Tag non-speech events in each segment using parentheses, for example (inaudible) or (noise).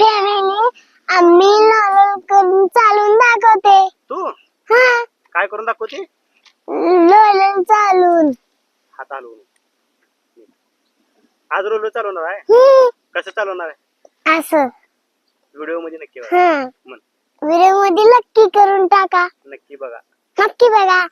Family आम्ही लोलल करून चालून दाखवते. तू? हा. काय करून दाखवते? लोलल चालून. हात हलवून. आज रोलो चालवणार आहे? हम्म, कसं चालवणार आहे? असं. व्हिडिओमध्ये नक्की बघा. हा. म्हण. व्हिडिओमध्ये नक्की करून टाका. नक्की बघा. नक्की बघा.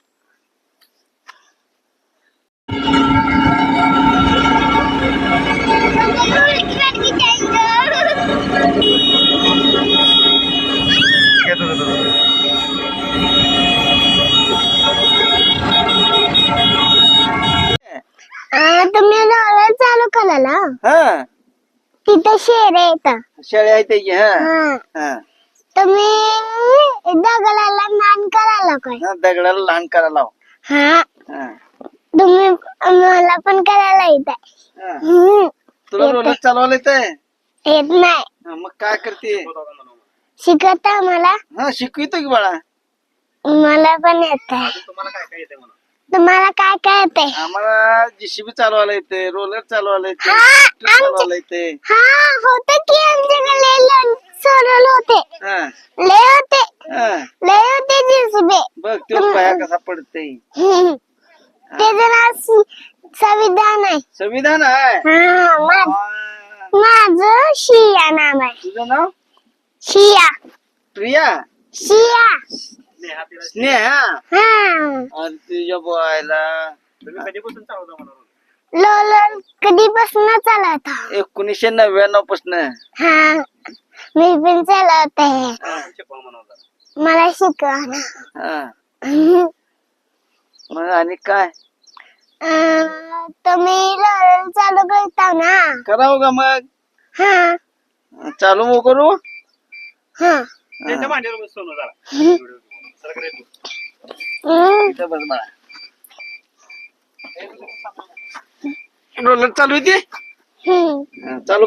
तुम्ही रोलर चालू कराला हा. तिथं शेर येतं शेळ्या आहेत त्याची हा. हा. हा. तुम्ही दगडाला मान करायला काय हा, दगडाला लहान करायला लाव. हा. हा, तुम्ही मला पण करायला येत आहे हा. हम्म, तुला. रोलर चालवायला येतंय? येत नाही. हा, मग काय करते? शिकत मला? हा शिकवितो की बाळा. मला पण येत आहे तुम्हाला काय काय येते म्हणून? तुम्हाला काय काय येते आम्हाला जीसीबी चालवायला येते रोलर चालवायला येते हा, ट्रॅक्टर आमच्या- चालवायला येते हा होत की आमच्याकडे लय लोण होते. हा. लय होते. हा. लय होते जेसीबी बघ तो पाया कसा पडते नाव सि- संविधान आहे. संविधान आहे? हा मा-. माझं शिया नाव आहे. तुझं नाव? शिया. प्रिया? शिया. स्नेहा हा अरे तुझ्या बोयला तुम्ही कधीपासून चालवता म्हणून? लोलर कधीपासून चालवता? एकोणीसशे नव्याण्णव पासन. हा. मी पण चालवते. म्हणून जरा. मला शिकवा ना. हा. (laughs) मग आणि काय? अं, तुम्ही लोलर चालू करता ना? करावं का मग? हा. चालू मग करू? हा. त्यांच्या सोनू जरा. (laughs) व्हिडिओ सरकडे तू. हम्म. इथं बस बाळा रोलर चालू येते हम्म. चालू